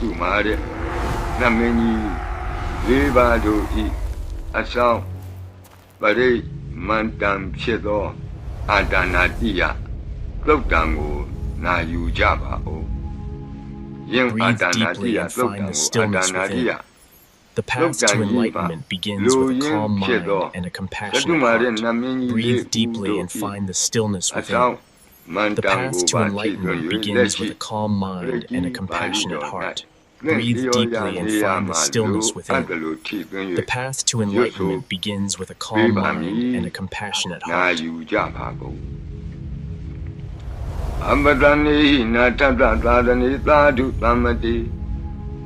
တုမာတဲ့နမင်းကြီးလေးပါးတို့ဤအဆောင်ပရိမန္တံဖြစ်သောအာဒါနာတိယသုတ်တံကိုနာယူကြပါဦးယင်အာဒါနာတိယသုတ်တံကိုအာဒါနာတိယ The path to enlightenment begins with a calm mind and a သတု compassionate မာတဲ့ heart. နမင်းကြီးလေး Breathe deeply and find the stillness အဆောင် within. မန္ The တံ path ကို to ပါဖြစ်သွင်း enlightenment ၍လက် begins ရှိ with a calm mind and a compassionate heart. သင် Breathe လျော်ရ deeply and နေရ find the မှာ stillness လိုအပ်တယ် within. လို့ထိသွင်း The၍ path to enlightenment begins with a calm mind and a compassionate နာ heart. ယူကြပါကုန်အမတနေဟိနာထတသာသနေသာဓုသမ္မတိ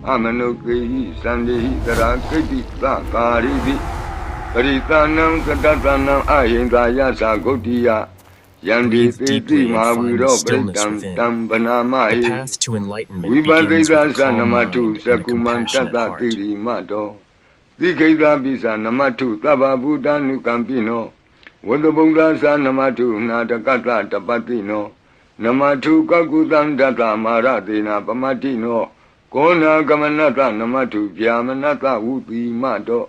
အမနုကေဟိသန္တိဟိတရာကိတ္တိသကာရိတိပရိသနံကတတနံအဟိန္ဒာယသဂုတ်တိယ ယန္တိသေတိမာဝီရောပရိတံတံဗနာမဟိ The path to enlightenment ဝိပဿိ begins သ with a သ calm နမ mind တု and သ a ကုမန္တ compassionate တ heart. တိရိမတောသိခိတပိသနမတုသဗ္ဗဗုဒ္ဓ ानु ကံပိနောဝတ္တဗုဒ္ဓသနမတုနာတကတတပတိနောနမတုကကုသံတတမာရတေနာပမတိနောကောနာကမနတနမတုဗျာမနတဝုတိမတော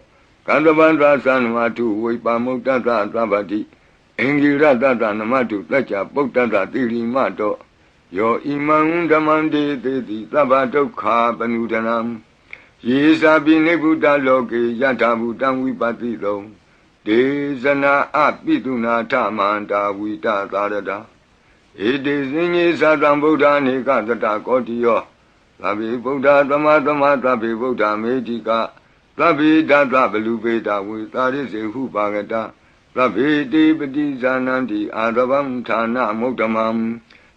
ကန္တဗန္တသနမတုဝိပါမုတ္တတသဗ္ဗတိ အင်္ဂိရတတနမတုတัจ जा ပုတ္တတတိရိမတောယောဣမံဓမ္မံတေတိတိသဗ္ဗဒုက္ခပနုဒနံယေသာပိနိဗ္ဗုတလောကေယထာဘူတံဝိပတိတုံဒေဇနာအပိတုနာထမန္တာဝိတသာရတာဧတေစင်ကြီးသတံဗုဒ္ဓနေကတတကောတိယောသဗ္ဗေဗုဒ္ဓသမသမသဗ္ဗေဗုဒ္ဓမေတိကသဗ္ဗေဒသဘလူပေတဝေသာရိစေဟုပါကတ သဗ္ဗေတိပတိဇာနန္တိအာရဗံဌာနမုဒ္ဓမံ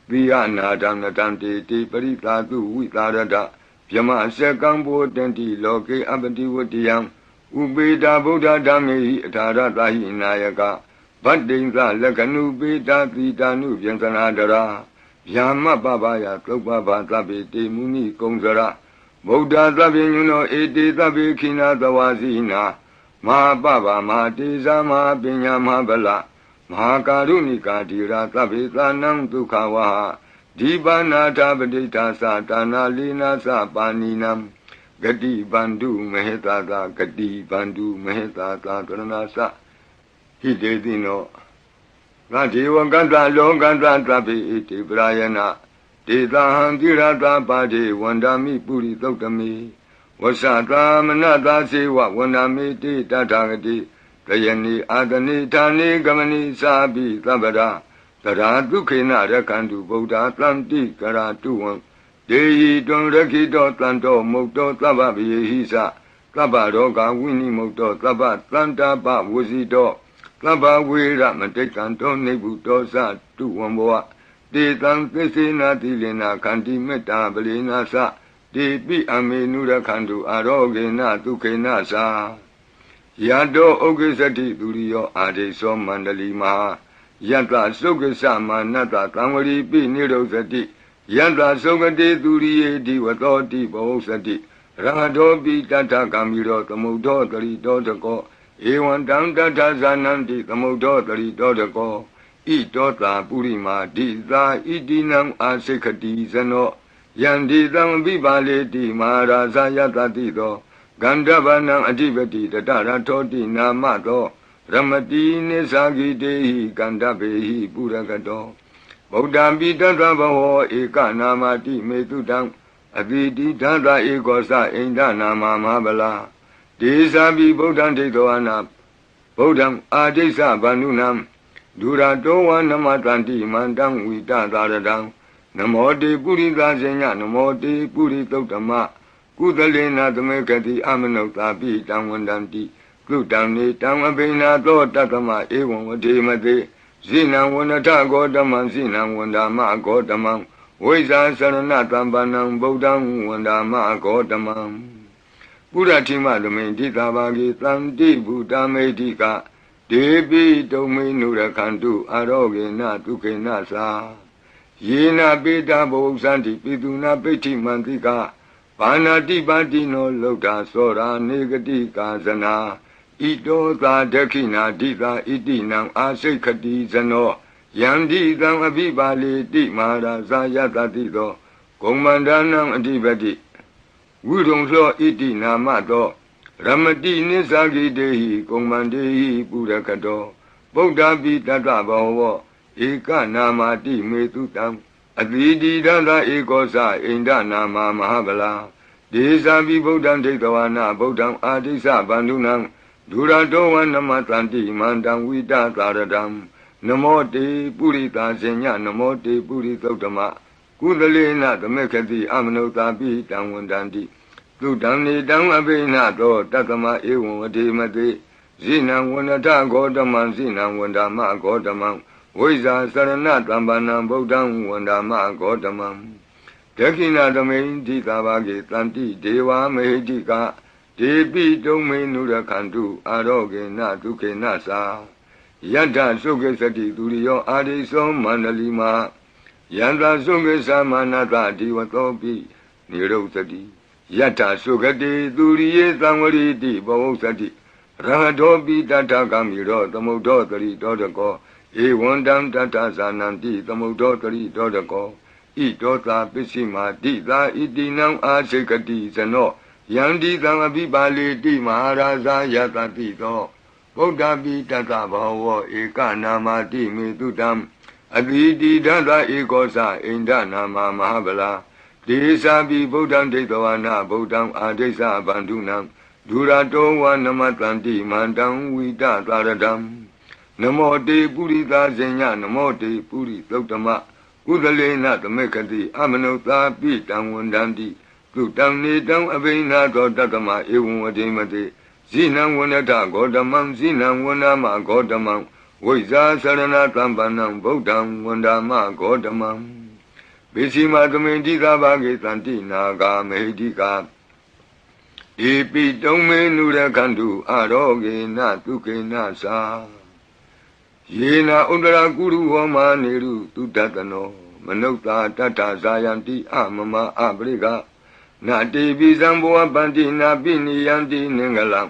သီယနာဒံနတံတေတိပရိသာတုဝိသာရတဗြမစကံဘောတန္တိလောကေအပတိဝတ္တယံဥပေတာဗုဒ္ဓဓမ္မေဟိအထာရတာဟိနာယကဗတ္တိံသလက္ခဏုပေတာသီတာနုဗျံသနာတရာဗျာမပပယသုပ္ပဘာသဗ္ဗေတေမုနိကုံစရဗုဒ္ဓသဗ္ဗညုနောဧတေသဗ္ဗေခိနာသဝါစီနာ မဟာပပမဟာတေဇာမဟာပညာမဟာဗလမဟာကာရုဏိကာတိရာသဗ္ဗေသနံဒုက္ခဝါဒီပါဏာထပဋိဌာသတာနာလီနာသပါဏိနံဂတိဗန္ဓုမဟေတာသာဂတိဗန္ဓုမဟေတာသာကရဏာသဟိတေတိနောငါဒေဝကတ္တလောကတ္တသဗ္ဗေဣတိပရာယနာဒေသဟံတိရတာပါတိဝန္ဒာမိပုရိသုတ်တမိ ဝဆတာမနတာစေဝဝန္ဒာမိတိတထာဂတိကယနိအာတနိဌာနိကမနိစာပိသဗ္ဗရာသရာဒုခေနရခန္တုဗုဒ္ဓသံတိကရာတုဝံဒေဟိတွံရခိတောတန်တောမုတ်တောသဗ္ဗဗယေဟိသသဗ္ဗရောဂဝိနိမုတ်တောသဗ္ဗတန္တာပဝစီတောသဗ္ဗဝေရမတိကံတောနေဗုတောသတုဝံဘောတေတံသစ္စေနာတိလေနာခန္တိမေတ္တာပလေနာသ တေပိအမေနုရခန္တုအာရောဂေနဒုခေနသာယတောဥက္ကစ္စတိသူရိယောအာဒိသောမန္တလီမဟာယတ္တသုက္ကစ္စမာနတ္တသံဝရီပိနိရောဇတိယတ္တသုကတိသူရိယေဒီဝတောတိဘောဇတိရဟတောပိတတ္ထကံမီရောသမုဒ္ဒောတရိတောတကောဧဝံတံတတ္ထဇာနန္တိသမုဒ္ဒောတရိတောတကောဣတောတာပုရိမာဒိသာဣတိနံအာစိခတိဇနော ယန္တိသံပိပါလေတိမဟာရာဇယတတိသောဂန္ဓဗနံအဓိပတိတတရထောတိနာမသောရမတိနိသဂိတေဟိကန္ဓဗေဟိပုရကတောဗုဒ္ဓံပိတတဘဝောဧကနာမတိမေတုတံအတိတိဓာတဧကောသအိန္ဒနာမမဟာဗလာဒေသပိဗုဒ္ဓံဒိဋ္ဌောအနာဗုဒ္ဓံအာဒိစ္စဗန္ဓုနံဒုရတောဝနမတန္တိမန္တံဝိတသာရတံ နမောတေပုရိသဇေညနမောတေပုရိသုတ်တမကုသလေနာသမေကတိအမနုဿာပိတံဝန္တန္တိကုတံနေတံအဘိနာသောတတ္တမဧဝံဝတိမတိဇိနံဝနထဂောတမံဇိနံဝန္ဒာမဂောတမံဝိဇာစရဏတံပန္နံဗုဒ္ဓံဝန္ဒာမဂောတမံပုရတိမသမိန်တိတာဘာဂေသံတိဘူတာမေတိကဒေပိတုံမေနုရခန္တုအာရောဂေနဒုက္ခေနသာ ယေနပေတာဘုဇန္တိပိတုနာပိဋ္ဌိမန္တိကဘာနာတိပါတိနောလုဒ္ဓသောရာနေဂတိကာဇနာဣတောသာဒခိနာဒိသာဣတိနံအာစိတ်ခတိဇနောယန္တိတံအဘိပါလေတိမဟာရာဇာယတတိသောဂုံမန္ဒနံအဓိပတိဝိရုံသောဣတိနာမသောရမတိနိသဂိတေဟိကုံမန္တေဟိပုရကတောဗုဒ္ဓပိတတ္တဘောဝ ဧကနာမတိမေတုတံအတိတိဒန္တဧကောသအိန္ဒနာမမဟာဗလာဒေသပိဗုဒ္ဓံဒိဋ္ဌဝနာဗုဒ္ဓံအာဒိသဗန္ဓုနံဒုရတောဝနမတန္တိမန္တံဝိတသာရတံနမောတေပုရိသာဇညနမောတေပုရိသုတ်တမကုသလေနသမေခတိအမနုဿာပိတံဝန္တန္တိသုတံနေတံအဘိနသောတတ္တမဧဝံဝတိမတိဇိနံဝန္တဂောတမံဇိနံဝန္ဒမဂောတမံ ဝိဇာစရဏတမ္ပနံဗုဒ္ဓံဝန္ဒမဂောတမံဒက္ခိဏသမိန်တိသာဘာကေတန္တိဒေဝမေဟိတိကဒေပိတုံမေနုရခန္တုအာရောဂေနဒုခေနသာယတ္တသုခေစတိသူရိယောအာရိသောမန္တလီမာယန္တာသုခေသမနတဒီဝသောပိနိရုသတိယတ္တသုခတိသူရိယေသံဝရိတိဘဝုသတိရဟတောပိတတ္ထကမိရောသမုဒ္ဒောတရိတောတကော ဧဝံတံတတ္ထဇာနံတိသမုဒ္ဒောတရိတောတကောဣတောသာပစ္စည်းမာတိသာဣတိနံအာစိကတိဇနောယန္တိသံအပိပါလေတိမဟာရာဇာယတတိသောဗုဒ္ဓပိတတ္တဘောဝဧကနာမတိမေတုတံအတိတိဒန္တဧကောသအိန္ဒနာမမဟာဗလာဒေသာပိဗုဒ္ဓံဒိဋ္ဌဝနာဗုဒ္ဓံအာဒိသဗန္ဓုနံဒူရတောဝနမတန္တိမန္တံဝိတသာရတံ နမောတေပုရိသာဇညနမောတေပုရိသုတ်တမကုသလေနသမေကတိအမနုသာပိတံဝန္တန္တိသုတံနေတံအဘိနာသောတတ္တမဧဝံဝတိမတိဇိနံဝနတဂေါတမံဇိနံဝနမဂေါတမံဝိဇာသရဏတံပန္နံဗုဒ္ဓံဝန္ဒမဂေါတမံပိစီမသမိန်တိသာဘာဂေတန္တိနာဂာမေဟိတိကာဧပိတုံမေနုရခန္တုအာရောဂေနသုခေနသာ ယေနာဥဒရာကုရုဟောမာနေရုသူတတနောမနုဿာတတ္ထဇာယံတိအမမအပရိကနာတိပိဇံဘောပန္တိနာပိနိယံတိနင်္ဂလံ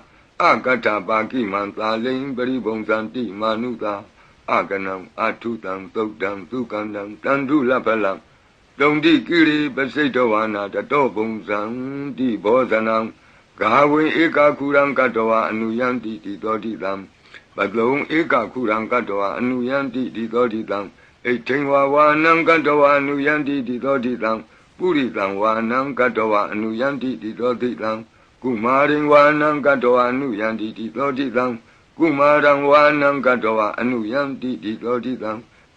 အကတ္ထပါကိမံသာလိန်ပရိဘုံဇံတိမာနုသာအကနံအထုတံသုတ်တံသုကန္တံတန္တုလပလံတုံတိကိရိပစိတ်တော်ဝါနာတတောဘုံဇံတိဘောဇနံဂါဝေဧကခုရံကတဝအနုယံတိတိသောတိတံ ပလုံဧကခုရံကတဝအနုယံတိတိသောတိတံဣထိန်ဝါဝါနံကတဝအနုယံတိတိသောတိတံပုရိသံဝါနံကတဝအနုယံတိတိသောတိတံကုမာရိဝါနံကတဝအနုယံတိတိသောတိတံကုမာရံဝါနံကတဝအနုယံတိတိသောတိတံ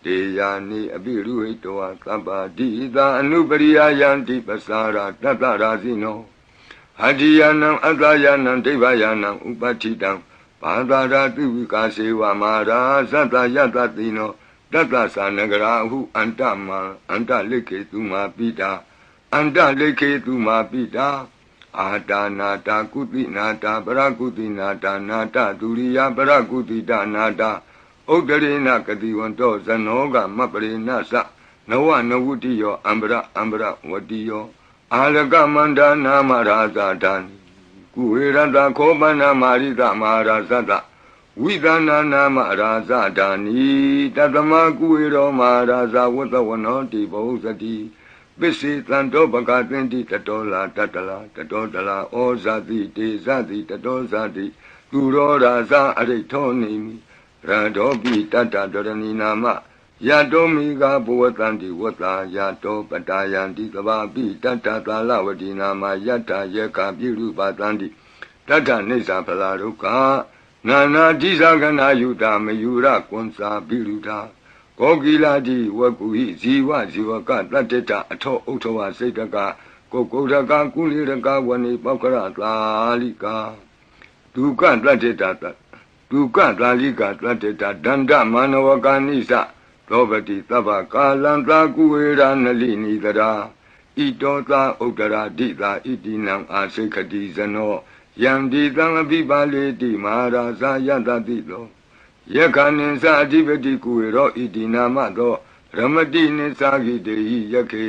တေယာနိအပိရုဟိတောသဗ္ဗတိသာအနုပရိယာယံတိပစာရတတ္တရာဇိနောအတ္တိယနံအတ္တယနံဒိဗ္ဗယနံဥပဋ္ဌိတံ ဘာသာရာတိဝိကာစေဝမာရာသတ္တယတတိနောတတ္တသာနဂရာဟုအန္တမံအန္တလိခေသူမာပိတာအန္တလိခေသူမာပိတာအာတာနာတာကုတိနာတာပရကုတိနာတာနာတာဒုရိယပရကုတိတာနာတာဥဒရေနကတိဝန္တောဇနောကမပရိနသနဝနဝုတိယောအံပရအံပရဝတိယောအာလကမန္တနာမရာဇာတံ ကုဝေရတခောပနာမာရိတမဟာရာဇတဝိသနာနာမရာဇဒာနီတတမကုဝေရောမဟာရာဇဝတ္တဝနောတိဘုဇတိပစ္စေတံတောပကသင်တိတတောလာတတလာတတောတလာဩဇာတိတေဇတိတတောဇာတိသူရောရာဇအရိထောနေမိရတောပိတတ္တဒရဏီနာမ ယတောမိကဘဝတန္တိဝတ္တာယတောပတာယံတိသဘာပိတတ္တသာလဝတိနာမယတ္တယေကပိရုပသန္တိတတ္တနိစ္စဖလာဒုက္ခနာနာတိသကနာယုတာမယုရကွန်စာပိရုတာကောကိလာတိဝကုဟိဇီဝဇီဝကတတ္တတအထောဥထောဝစိတ်တကကိုကုရကကုလိရကဝနေပောက္ခရသာလိကာဒုက္ခတတ္တတဒုက္ခသာလိကာတတ္တတဒန္တမနဝကာနိသ သောပတိသဗ္ဗကာလံသာကုဝေရနလိနိတရာဣတောသာဥဒရာဒိသာဣတိနံအာစိခတိဇနောယံဒီသံအပိပါလေတိမဟာရာဇယတတိလောယက္ခဏင်္စအဓိပတိကုဝေရောဣတိနာမသောရမတိနိသဂိတေဟိယခေ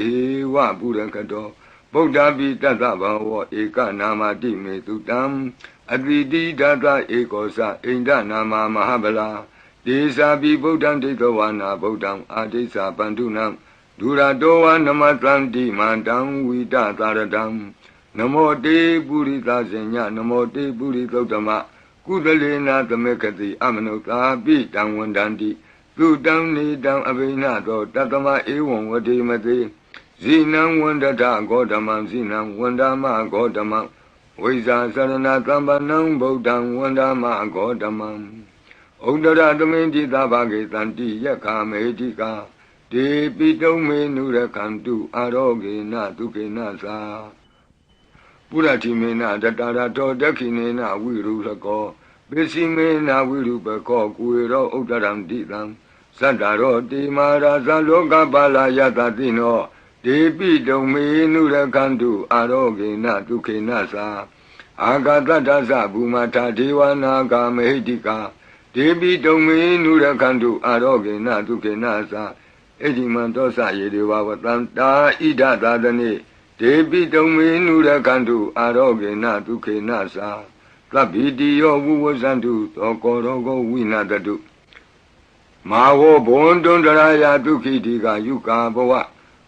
ဝပုရကတောဗုဒ္ဓပိတတ္တဘောဝဧကနာမတိမေတုတံအတိတိဒတဧကောသအိန္ဒနာမမဟာဗလာ ဒေသာပိဗုဒ္ဓံဒိဋ္ဌဝါနာဗုဒ္ဓံအာဒိသပန္တုနံဒုရတောဝနမတန္တိမန္တံဝိတသာရတံနမောတေပုရိသဇင်ညနမောတေပုရိသုတ္တမကုသလေနာသမေခတိအမနုဿာပိတံဝန္တန္တိသူတံနေတံအဘိနသောတတမဧဝံဝတိမတိဇိနံဝန္တထဂောဓမံဇိနံဝန္ဒမဂောဓမံဝိဇာသရဏသမ္ပနံဗုဒ္ဓံဝန္ဒမဂောဓမံ ဥဒ္ဒရသမင်တိသဘာဂေတန္တိယက္ခမေတိကာဒေပိတုံမေနုရခန္တုအာရောဂေနဒုက္ခေနသာပုရတိမေနတတရာတောဒက္ခိနေနဝိရုလကောပစ္စည်းမေနဝိရုပကောကုေရောဥဒ္ဒရံတိတံသတ္တရောတိမာရာဇလောကပါလာယတတိနောဒေပိတုံမေနုရခန္တုအာရောဂေနဒုက္ခေနသာအာဂတတ္တသဘူမထာဒေဝနာဂမဟိတိကာ ဒေပိတုံမေနုရခန္တုအာရောဂေနဒုက္ခေနသာအဋ္ဌိမံသောစယေဒေဝဝတံတာဣဒသာသနေဒေပိတုံမေနုရခန္တုအာရောဂေနဒုက္ခေနသာသဗ္ဗိတိယောဝုဝဇန္တုသောကောရောဂောဝိနာတတုမာဝဘွန်တွန်တရာယဒုက္ခိတိကယုကာဘဝ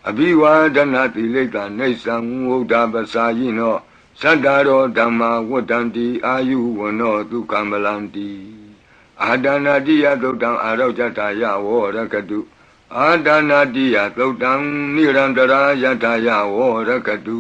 အဘိဝါဒနာတိလိတနေသံဝုဒ္ဓပစာယိနောသတ္တရောဓမ္မာဝတ္တံတိအာယုဝနောဒုက္ခမလန္တိ အာဒနာတိယသုတ်တံအာရောဇတယဝောရကတုအာဒနာတိယသုတ်တံနိရန္တရာယတယဝောရကတု